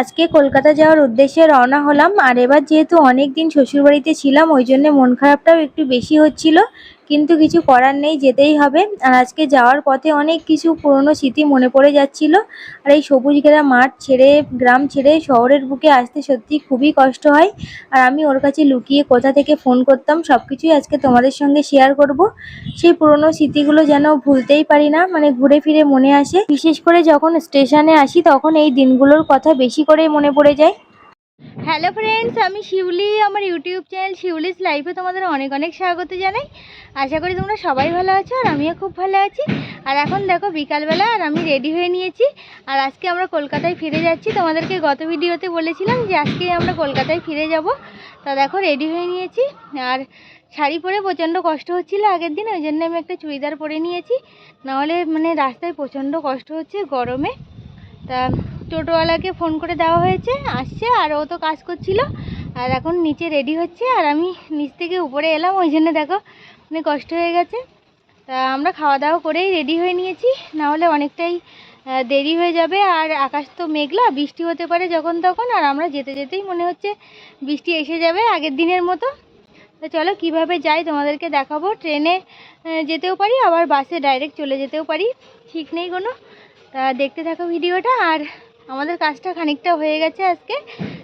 আজকে কলকাতা যাওয়ার উদ্দেশ্যে রওনা হলাম। আর এবার যেহেতু অনেক দিন শ্বশুরবাড়িতে ছিলাম, ওই জন্য মন খারাপটাও একটু বেশি হচ্ছিল। কিন্তু কিছু করার নেই, যেতেই হবে। আর আজকে যাওয়ার পথে অনেক কিছু পুরনো স্মৃতি মনে পড়ে যাচ্ছিল। আর এই সবুজ ঘেরা মাঠ ছেড়ে, গ্রাম ছেড়ে শহরের বুকে আসতে সত্যি খুবই কষ্ট হয়। আর আমি ওর কাছে লুকিয়ে কোথা থেকে ফোন করতাম সব কিছুই আজকে তোমাদের সঙ্গে শেয়ার করব। সেই পুরনো স্মৃতিগুলো যেন ভুলতেই পারি না মানে ঘুরে ফিরে মনে আসে। বিশেষ করে যখন স্টেশনে আসি, তখন এই দিনগুলোর কথা বেশি করেই মনে পড়ে যায়। হ্যালো ফ্রেন্ডস আমি শিউলি, আমার ইউটিউব চ্যানেল শিউলিস লাইফে তোমাদের অনেক অনেক স্বাগত জানাই। আশা করি তোমরা সবাই ভালো আছো আর আমিও খুব ভালো আছি। আর এখন দেখো বিকালবেলা আর আমি রেডি হয়ে নিয়েছি। আর আজকে আমরা কলকাতায় ফিরে যাচ্ছি। তোমাদেরকে গত ভিডিওতে বলেছিলাম যে আজকে আমরা কলকাতায় ফিরে যাব। তা দেখো রেডি হয়ে নিয়েছি। আর শাড়ি পরে প্রচণ্ড কষ্ট হচ্ছিল আগের দিন, ওই জন্য আমি একটা চুড়িদার পরে নিয়েছি। নাহলে মানে রাস্তায় প্রচণ্ড কষ্ট হচ্ছে গরমে। তা টোটোওয়ালাকে ফোন করে দেওয়া হয়েছে, আসছে আর ও তো কাজ করছিল। আর এখন নিচে রেডি হচ্ছে আর আমি নিচ থেকে উপরে এলাম, ওই জন্য দেখো অনেক কষ্ট হয়ে গেছে। তা আমরা খাওয়া দাওয়া করেই রেডি হয়ে নিয়েছি নাহলে অনেকটাই দেরি হয়ে যাবে। আর আকাশ তো মেঘলা, বৃষ্টি হতে পারে যখন তখন, আর আমরা যেতে যেতেই মনে হচ্ছে বৃষ্টি এসে যাবে আগের দিনের মতো। তো চলো কীভাবে যাই তোমাদেরকে দেখাবো। ট্রেনে যেতেও পারি, আবার বাসে ডাইরেক্ট চলে যেতেও পারি, ঠিক নেই কোনো। তা দেখতে থাকো ভিডিওটা, আর আমাদের কাজটা খানিকটা হয়ে গেছে আজকে।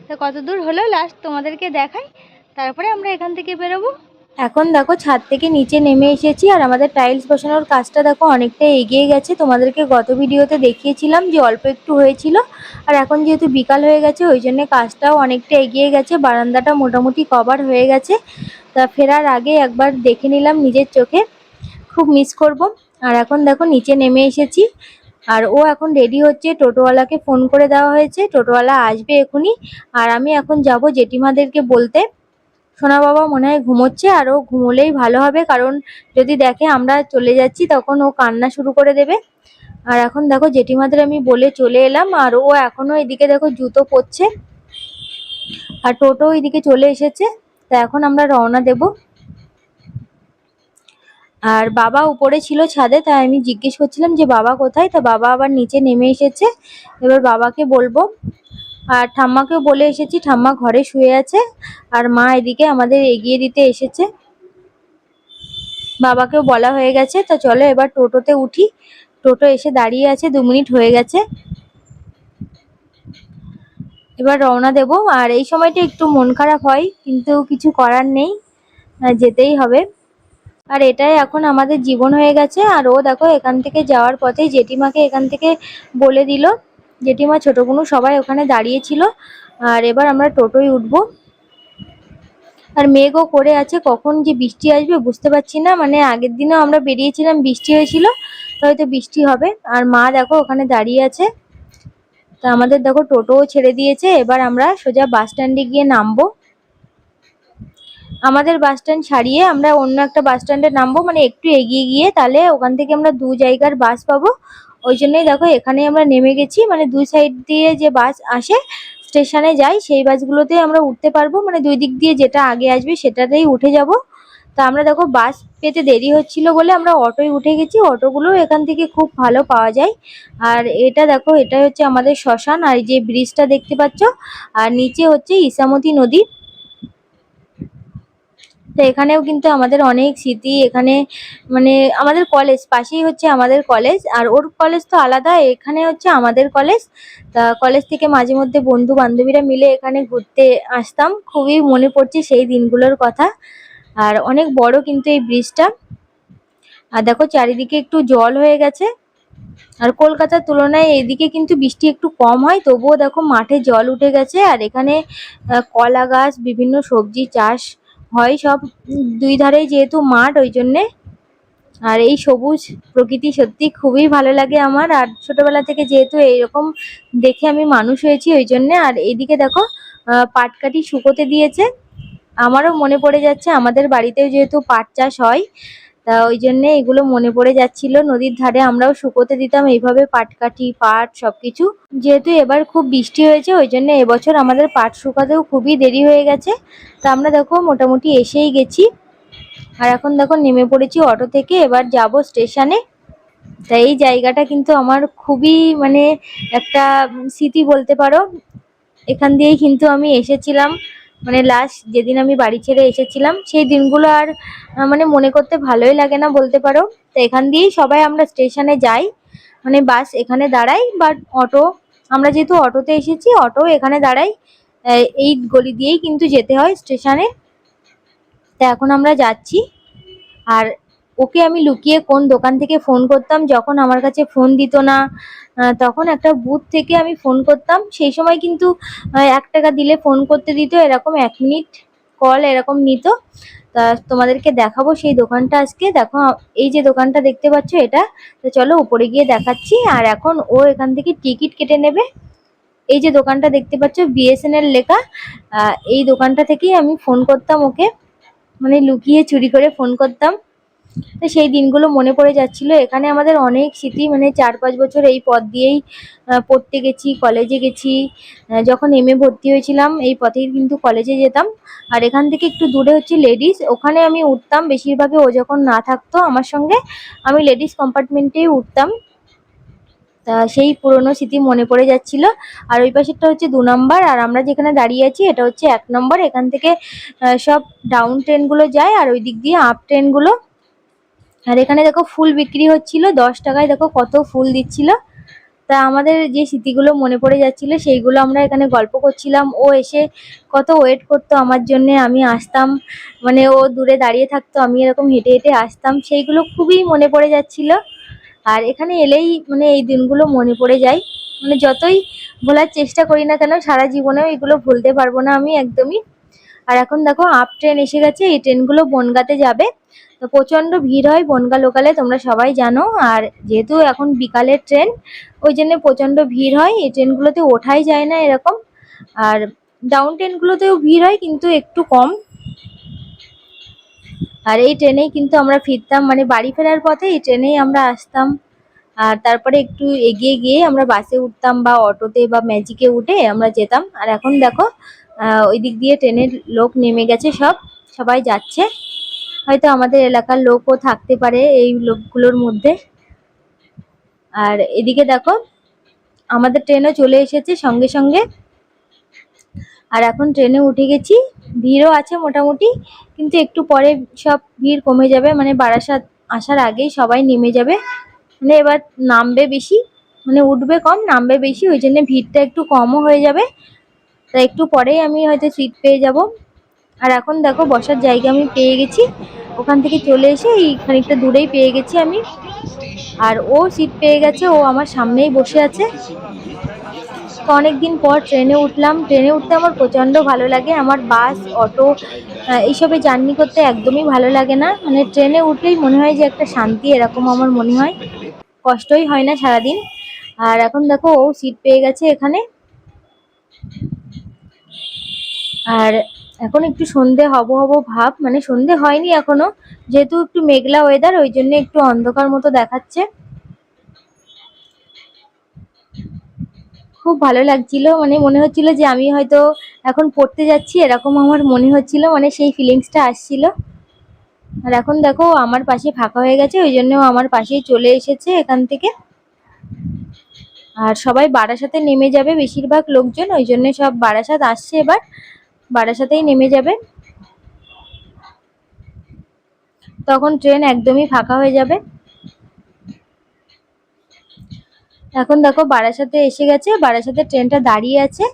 তো কত দূর হলো লাস্ট তোমাদেরকে দেখাই। তারপরে আমরা এখান থেকে বেরোবো। এখন দেখো, ছাদ থেকে নিচে নেমে এসেছি আর আমাদের টাইলস বসানোর কাজটা দেখো অনেকটা এগিয়ে গেছে। তোমাদেরকে গত ভিডিওতে দেখিয়েছিলাম যে অল্প একটু হয়েছিল। আর এখন যেহেতু বিকাল হয়ে গেছে, ওই জন্য কাজটাও অনেকটা এগিয়ে গেছে। বারান্দাটা মোটামুটি কভার হয়ে গেছে। তা ফেরার আগে একবার দেখে নিলাম নিজের চোখে। খুব মিস করব। আর এখন দেখো, নিচে নেমে এসেছি। আর ও এখন রেডি হচ্ছে, টোটোওয়ালাকে ফোন করে দেওয়া হয়েছে, টোটোওয়ালা আসবে এখনই। আর আমি এখন যাব জেঠিমাদেরকে বলতে। সোনা বাবা মনে হয় ঘুমোচ্ছে, আর ও ঘুমোলেই ভালো হবে, কারণ যদি দেখে আমরা চলে যাচ্ছি, তখন ও কান্না শুরু করে দেবে। আর এখন দেখো জেঠিমাদের আমি বলে চলে এলাম, আর ও এখনও এদিকে দেখো জুতো পরছে। আর টোটো এদিকে চলে এসেছে, তা এখন আমরা রওনা দেবো। আর বাবা উপরে ছিল ছাদে, তাই আমি জিজ্ঞেস করছিলাম যে বাবা কোথায়? তা বাবা আবার নিচে নেমে এসেছে। এবার বাবাকে বলব। আর ঠাম্মাকেও বলে এসেছি, ঠাম্মা ঘরে শুয়ে আছে আর মা এদিকে আমাদের এগিয়ে দিতে এসেছে। বাবাকেও বলা হয়ে গেছে, তা চলো এবার টোটোতে উঠি। টোটো এসে দাঁড়িয়ে আছে, দু মিনিট হয়ে গেছে। এবার রওনা দেব। আর এই সময়টা একটু মন খারাপ হয়, কিন্তু কিছু করার নেই। যেতেই হবে। আর এটাই এখন আমাদের জীবন হয়ে গেছে। আর ও দেখো এখান থেকে যাওয়ার পথে জেঠিমাকে এখান থেকে বলে দিল। জেঠিমা ছোটগুনু সবাই ওখানে দাঁড়িয়েছিল আর এবার আমরা টোটোয় উঠবো। আর মেঘও করে আছে, কখন যে বৃষ্টি আসবে বুঝতে পারছি না। মানে আগের দিনও আমরা বেরিয়েছিলাম, বৃষ্টি হয়েছিল হয়তো বৃষ্টি হবে। আর মা দেখো ওখানে দাঁড়িয়ে আছে। তা আমাদের দেখো টোটোও ছেড়ে দিয়েছে। এবার আমরা সোজা বাস স্ট্যান্ডে গিয়ে নামবো। আমাদের বাস স্ট্যান্ড ছাড়িয়ে আমরা অন্য একটা বাস স্ট্যান্ডে নামবো মানে একটু এগিয়ে গিয়ে তাহলে ওখান থেকে আমরা দু জায়গার বাস পাবো। ওই জন্যই দেখো এখানে আমরা নেমে গেছি মানে দুই সাইড দিয়ে যে বাস আসে স্টেশনে যাই, সেই বাসগুলোতেই আমরা উঠতে পারব। মানে দুই দিক দিয়ে যেটা আগে আসবে সেটাতেই উঠে যাব। তা আমরা দেখো বাস পেতে দেরি হচ্ছিল বলে আমরা অটোয় উঠে গেছি। অটোগুলো এখান থেকে খুব ভালো পাওয়া যায়। আর এটা দেখো এটা হচ্ছে আমাদের শ্মশান। আর যে ব্রিজটা দেখতে পাচ্ছ, আর নিচে হচ্ছে ইসামতি নদী। তো এখানেও কিন্তু আমাদের অনেক স্মৃতি, এখানে মানে আমাদের কলেজ পাশেই হচ্ছে আমাদের কলেজ আর ওর কলেজ তো আলাদা, এখানে হচ্ছে আমাদের কলেজ তা কলেজ থেকে মাঝে মধ্যে বন্ধু বান্ধবীরা মিলে এখানে ঘুরতে আসতাম, খুবই মনে পড়ছে সেই দিনগুলোর কথা। আর অনেক বড় কিন্তু এই ব্রিজটা আর দেখো চারিদিকে একটু জল হয়ে গেছে। আর কলকাতার তুলনায় এদিকে কিন্তু বৃষ্টি একটু কম হয়, তবুও দেখো মাঠে জল উঠে গেছে। আর এখানে কলা গাছ, বিভিন্ন সবজি চাষ হয় সব দুই ধারেই যেহেতু মাঠ, ওই জন্যে আর এই সবুজ প্রকৃতি সত্যি খুবই ভালো লাগে আমার। আর ছোটবেলা থেকে যেহেতু এইরকম দেখে আমি মানুষ হয়েছি, ওই জন্যে। আর এইদিকে দেখো পাটকাটি শুকোতে দিয়েছে। আমারও মনে পড়ে যাচ্ছে, আমাদের বাড়িতেও যেহেতু পাট চাষ হয় তা ওই জন্যে এগুলো মনে পড়ে যাচ্ছিল। নদীর ধারে আমরাও শুকোতে দিতাম, এইভাবে পাটকাঠি, পাট সবকিছু। যেহেতু এবার খুব বৃষ্টি হয়েছে, ওই জন্য এবছর আমাদের পাট শুকাতেও খুবই দেরি হয়ে গেছে। তা আমরা দেখো মোটামুটি এসেই গেছি। আর এখন দেখো নেমে পড়েছি অটো থেকে, এবার যাব স্টেশনে। তা এই জায়গাটা কিন্তু আমার খুবই মানে একটা স্মৃতি বলতে পারো। এখান দিয়েই কিন্তু আমি এসেছিলাম। মানে লাস্ট যেদিন আমি বাড়ি ছেড়ে এসেছিলাম, সেই দিনগুলো আর মানে মনে করতে ভালোই লাগে না বলতে পারো। তো এখান দিয়েই সবাই আমরা স্টেশনে যাই মানে বাস এখানে দাঁড়াই বাট অটো আমরা যেহেতু অটোতে এসেছি অটো এখানে দাঁড়াই এই গলি দিয়েই কিন্তু যেতে হয় স্টেশনে তা এখন আমরা যাচ্ছি, আর ওকে আমি লুকিয়ে কোন দোকান থেকে ফোন করতাম? যখন আমার কাছে ফোন দিত না তখন একটা বুথ থেকে আমি ফোন করতাম। সেই সময় কিন্তু এক টাকা দিলে ফোন করতে দিত, এরকম এক মিনিট কল এরকম নিত। তা তোমাদেরকে দেখাবো সেই দোকানটা আজকে। দেখো, এই যে দোকানটা দেখতে পাচ্ছ এটা, তো চলো উপরে গিয়ে দেখাচ্ছি। আর এখন ও এখান থেকে টিকিট কেটে নেবে। এই যে দোকানটা দেখতে পাচ্ছ বিএসএনএল লেখা। এই দোকানটা থেকেই আমি ফোন করতাম ওকে। মানে লুকিয়ে চুরি করে ফোন করতাম। তো সেই দিনগুলো মনে পড়ে যাচ্ছিল। এখানে আমাদের অনেক স্মৃতি মানে চার পাঁচ বছর এই পথ দিয়েই পড়তে গেছি, কলেজে গেছি। যখন এম এ ভর্তি হয়েছিলাম, এই পথেই কিন্তু কলেজে যেতাম। আর এখান থেকে একটু দূরে হচ্ছে লেডিস। ওখানে আমি উঠতাম, বেশিরভাগে ও যখন না থাকতো, আমার সঙ্গে আমি লেডিস কম্পার্টমেন্টেই উঠতাম। তা সেই পুরনো স্মৃতি মনে পড়ে যাচ্ছিল। আর ওই পাশেরটা হচ্ছে দু নম্বর, আর আমরা যেখানে দাঁড়িয়ে আছি, এটা হচ্ছে এক নম্বর। এখান থেকে সব ডাউন ট্রেনগুলো যায়, আর ওই দিক দিয়ে আপ ট্রেনগুলো আর এখানে দেখো ফুল বিক্রি হচ্ছিল, দশ টাকায় দেখো কত ফুল দিচ্ছিল। তা আমাদের যে স্মৃতিগুলো মনে পড়ে যাচ্ছিল, সেইগুলো আমরা এখানে গল্প করছিলাম। ও এসে কত ওয়েট করতো আমার জন্য, আমি আসতাম। মানে ও দূরে দাঁড়িয়ে থাকতো, আমি এরকম হেঁটে হেঁটে আসতাম। সেইগুলো খুবই মনে পড়ে যাচ্ছিল। আর এখানে এলেই মানে এই দিনগুলো মনে পড়ে যায়। মানে যতই ভোলার চেষ্টা করি না কেন, সারা জীবনেও এগুলো ভুলতে পারব না আমি একদমই। আর এখন দেখো আপ ট্রেন এসে গেছে, এই ট্রেনগুলো বনগাতে যাবে। তো প্রচণ্ড ভিড় হয় বনগা লোকালে তোমরা সবাই জানো। আর যেহেতু এখন বিকালের ট্রেন ওই জন্য প্রচণ্ড ভিড় হয়। এই ট্রেনগুলোতে ওঠাই যায় না এরকম। আর ডাউন ট্রেনগুলোতেও ভিড় হয়, কিন্তু একটু কম। আর এই ট্রেনেই কিন্তু আমরা ফিরতাম মানে বাড়ি ফেরার পথে এই ট্রেনেই আমরা আসতাম। আর তারপরে একটু এগিয়ে গিয়ে আমরা বাসে উঠতাম বা অটোতে বা ম্যাজিকে উঠে আমরা যেতাম। আর এখন দেখো ওই দিক দিয়ে ট্রেনের লোক নেমে গেছে সব, সবাই যাচ্ছে। হয়তো আমাদের এলাকার লোকও থাকতে পারে এই লোকগুলোর মধ্যে। আর এদিকে দেখো, আমাদের ট্রেনও চলে এসেছে সঙ্গে সঙ্গে। আর এখন ট্রেনে উঠে গেছি, ভিড়ও আছে মোটামুটি, কিন্তু একটু পরে সব ভিড় কমে যাবে মানে বারাসাত আসার আগেই সবাই নেমে যাবে। মানে এবার নামবে বেশি মানে উঠবে কম, নামবে বেশি, ওই জন্য ভিড়টা একটু কমও হয়ে যাবে। তা একটু পরেই আমি হয়তো সিট পেয়ে যাব। আর এখন দেখো বসার জায়গা আমি পেয়ে গেছি। ওখান থেকে চলে এসে এই খানিকটা দূরেই পেয়ে গেছি আমি। আর ও সিট পেয়ে গেছে, ও আমার সামনেই বসে আছে। তো অনেকদিন পর ট্রেনে উঠলাম। ট্রেনে উঠতে আমার প্রচণ্ড ভালো লাগে। আমার বাস, অটো এইসবে জার্নি করতে একদমই ভালো লাগে না। মানে ট্রেনে উঠলেই মনে হয় যে একটা শান্তি, এরকম আমার মনে হয়। কষ্টই হয় না সারাদিন। আর এখন দেখো ও সিট পেয়ে গেছে এখানে। আর এখন একটু সন্ধে হব হব ভাব মানে সন্ধে হয়নি এখনও, যেহেতু একটু মেঘলা ওয়েদার ওই জন্য একটু অন্ধকার মতো দেখাচ্ছে। খুব ভালো লাগছিল মানে মনে হচ্ছিল যে আমি হয়তো এখন পড়তে যাচ্ছি, এরকম আমার মনে হচ্ছিল মানে সেই ফিলিংসটা আসছিল। আর এখন দেখো, আমার পাশে ফাঁকা হয়ে গেছে, ওই জন্য আমার পাশেই চলে এসেছে এখান থেকে। আর সবাই বারাসাতে নেমে যাবে বেশিরভাগ লোকজন, ওই জন্য সব বারাসাত আসছে এবার। বারাসাতেই নেমে যাবে। তখন ট্রেন একদমই ফাঁকা হয়ে যাবে। এখন দেখো বারাসাতে এসে গেছে বারাসাতে ট্রেনটা দাঁড়িয়ে আছে।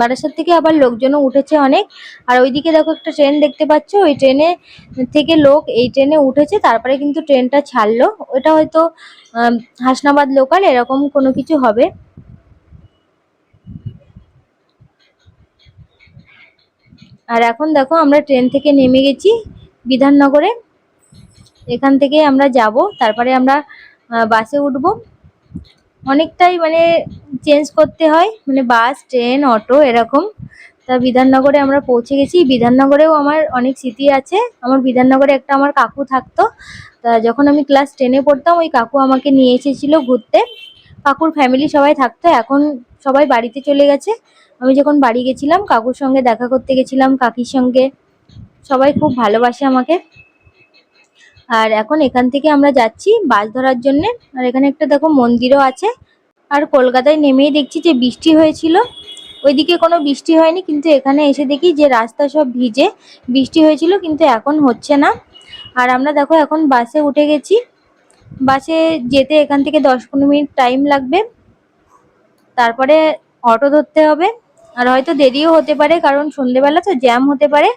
বারাসাত থেকে আবার লোকজনও উঠেছে অনেক। আর ওইদিকে দেখো একটা ট্রেন দেখতে পাচ্ছ, ওই ট্রেনে থেকে লোক এই ট্রেনে উঠেছে, তারপরে কিন্তু ট্রেনটা ছাড়লো। ওটা হয়তো হাসনাবাদ লোকাল এরকম কোনো কিছু হবে। আর এখন দেখো আমরা ট্রেন থেকে নেমে গেছি বিধাননগরে। এখান থেকে আমরা যাব, তারপরে আমরা বাসে উঠবো। অনেকটাই মানে চেঞ্জ করতে হয় মানে বাস, ট্রেন, অটো এরকম। তা বিধাননগরে আমরা পৌঁছে গেছি। বিধাননগরেও আমার অনেক স্মৃতি আছে। আমার বিধাননগরে একটা আমার কাকু থাকতো। তা যখন আমি ক্লাস টেনে পড়তাম, ওই কাকু আমাকে নিয়ে এসেছিল ঘুরতে। কাকুর ফ্যামিলি সবাই থাকতো, এখন সবাই বাড়িতে চলে গেছে। আমি যখন বাড়ি গেছিলাম, কাকুর সঙ্গে দেখা করতে গেছিলাম, কাকির সঙ্গে। সবাই খুব ভালোবাসে আমাকে। আর এখন এখান থেকে আমরা যাচ্ছি বাস ধরার জন্যে। আর এখানে একটা দেখো মন্দিরও আছে। আর কলকাতায় নেমেই দেখছি যে বৃষ্টি হয়েছিল। ওইদিকে কোনো বৃষ্টি হয়নি, কিন্তু এখানে এসে দেখি যে রাস্তা সব ভিজে। বৃষ্টি হয়েছিল, কিন্তু এখন হচ্ছে না। আর আমরা দেখো এখন বাসে উঠে গেছি। বাসে যেতে এখান থেকে দশ পনেরো মিনিট টাইম লাগবে। তারপরে অটো ধরতে হবে। আর হয়তো দেরিও হতে পারে, কারণ সন্ধেবেলা তো জ্যাম হতে পারে।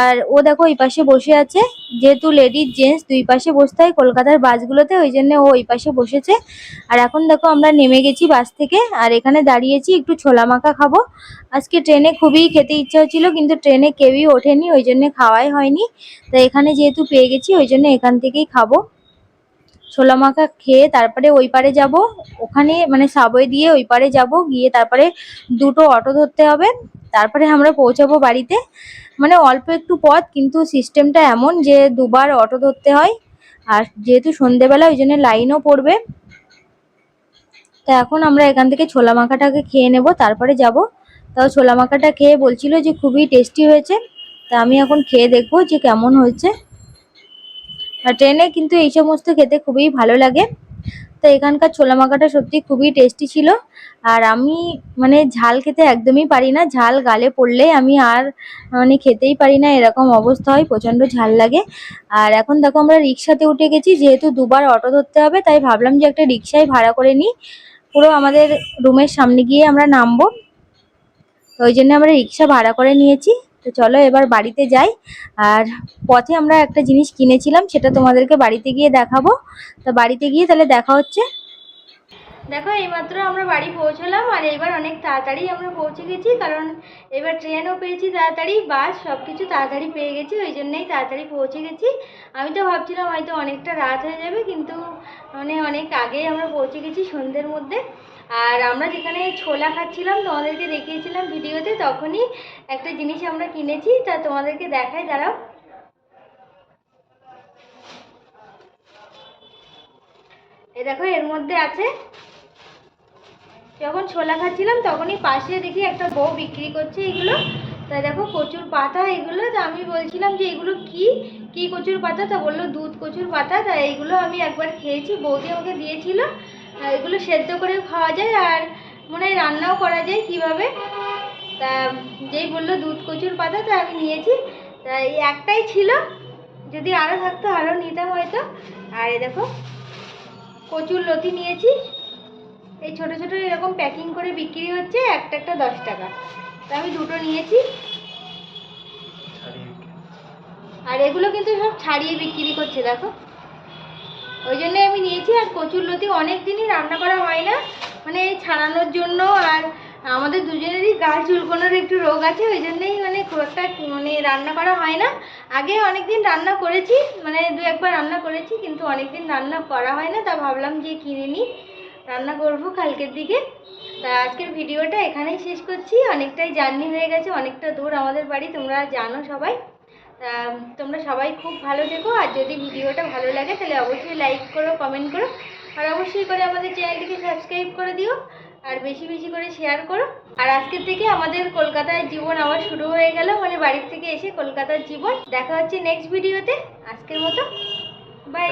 আর ও দেখো ওই পাশে বসে আছে, যেহেতু লেডিস জেন্টস দুই পাশে বসতে হয় কলকাতার বাসগুলোতে, ওই জন্য ও ওই পাশে বসেছে। আর এখন দেখো আমরা নেমে গেছি বাস থেকে, আর এখানে দাঁড়িয়েছি একটু ছোলা মাখা খাব। আজকে ট্রেনে খুবই খেতে ইচ্ছা হচ্ছিল, কিন্তু ট্রেনে কেউই ওঠেনি, ওই জন্য খাওয়াই হয়নি। তো এখানে যেহেতু পেয়ে গেছি, ওই জন্য এখান থেকেই খাব। ছোলা মাখা খেয়ে তারপরে ওই পারে যাব। ওখানে মানে সাবওয়ে দিয়ে ওই পারে যাব, গিয়ে তারপরে দুটো অটো ধরতে হবে। তারপরে আমরা পৌঁছাবো বাড়িতে। মানে অল্প একটু পথ, কিন্তু সিস্টেমটা এমন যে দুবার অটো ধরতে হয়। আর যেহেতু সন্ধেবেলা, ওই জন্য লাইনও পড়বে। তা এখন আমরা এখান থেকে ছোলা মাখাটাকে খেয়ে নেব, তারপরে যাব। তাও ছোলা মাখাটা খেয়ে বলছিল যে খুবই টেস্টি হয়েছে। তা আমি এখন খেয়ে দেখব যে কেমন হয়েছে। ট্রেনে কিন্তু এই সমস্ত খেতে খুবই ভালো লাগে। তো এখানকার ছোলা মাখাটা সত্যি খুবই টেস্টি ছিল। আর আমি মানে ঝাল খেতে একদমই পারি না। ঝাল গালে পড়লে আমি আর মানে খেতেই পারি না। এরকম অবস্থা হয়, প্রচণ্ড ঝাল লাগে। আর এখন দেখো আমরা রিক্সাতে উঠে গেছি। যেহেতু দুবার অটো ধরতে হবে, তাই ভাবলাম যে একটা রিক্সাই ভাড়া করে নিই। পুরো আমাদের রুমের সামনে গিয়ে আমরা নামবো। তো ওই জন্য আমরা রিক্সা ভাড়া করে নিয়েছি। তো চলো এবার বাড়িতে যাই। আর পথে আমরা একটা জিনিস কিনেছিলাম, সেটা তোমাদেরকে বাড়িতে গিয়ে দেখাবো। তো বাড়িতে গিয়ে তাহলে দেখা হচ্ছে। দেখো, এইমাত্র আমরা বাড়ি পৌঁছলাম আর এবার অনেক তাড়াতাড়ি আমরা পৌঁছে গেছি, কারণ এবার ট্রেনও পেয়েছি তাড়াতাড়ি, বাস সব কিছু তাড়াতাড়ি পেয়ে গেছি, ওই জন্যেই তাড়াতাড়ি পৌঁছে গেছি। আমি তো ভাবছিলাম হয়তো অনেকটা রাত হয়ে যাবে, কিন্তু মানে অনেক আগেই আমরা পৌঁছে গেছি সন্ধ্যের মধ্যে। আর আমরা যেখানে ছোলা খাচ্ছিলাম, তোমাদেরকে দেখিয়েছিলাম ভিডিওতে, তখনই একটা জিনিস আমরা কিনেছি, তা তোমাদেরকে দেখায় দাঁড়াও। এ দেখো, এর মধ্যে আছে যখন ছোলা খাচ্ছিলাম, তখনই পাশে দেখি একটা বউ বিক্রি করছে এগুলো। তা দেখো, কচুর পাতা এগুলো। তা আমি বলছিলাম যে, এগুলো কি? কি কচুর পাতা? তা বলল, দুধ কচুর পাতা। তা এইগুলো আমি একবার খেয়েছি বৌদি আমাকে দিয়েছিল। এগুলো সেদ্ধ করেও খাওয়া যায় আর মনে হয় রান্নাও করা যায় কীভাবে। তা যেই বলল, দুধ কচুর পাতা, তা আমি নিয়েছি। তা এই একটাই ছিল। যদি আরও থাকতো আরও নিতাম হয়তো। আর এই দেখো, কচুর লতি নিয়েছি। এই ছোট ছোট এরকম প্যাকিং করে বিক্রি হচ্ছে একটা একটা দশ টাকা। তা আমি দুটো নিয়েছি। আর এগুলো কিন্তু সব ছাড়িয়ে বিক্রি করছে দেখো। ওই জন্য আমি নিয়েছি আর কচুর লতি অনেক দিনই রান্না করা হয় না। মানে এই ছাড়ানোর জন্য আর আমাদের দুজনেরই গাল চুলকোনোর একটু রোগ আছে ওই জন্যই মানে খুব একটা মানে রান্না করা হয় না। আগে অনেক দিন রান্না করেছি মানে দু একবার রান্না করেছি কিন্তু অনেক দিন রান্না করা হয় না তা ভাবলাম যে কিনে নিই। রান্না করব কালকের দিকে। তা আজকের ভিডিওটা এখানেই শেষ করছি। অনেকটাই জার্নি হয়ে গেছে, অনেকটা দূর আমাদের বাড়ি, তোমরা জানো সবাই। তা, তোমরা সবাই খুব ভালো থেকো, আর যদি ভিডিওটা ভালো লাগে তাহলে অবশ্যই লাইক করো কমেন্ট করো, আর অবশ্যই করে আমাদের চ্যানেলটিকে সাবস্ক্রাইব করে দিও, আর বেশি বেশি করে শেয়ার করো। আর আজকের থেকে আমাদের কলকাতার জীবন আবার শুরু হয়ে গেল মানে বাড়ির থেকে এসে কলকাতার জীবন। দেখা হচ্ছে নেক্সট ভিডিওতে আজকের মতো। বাই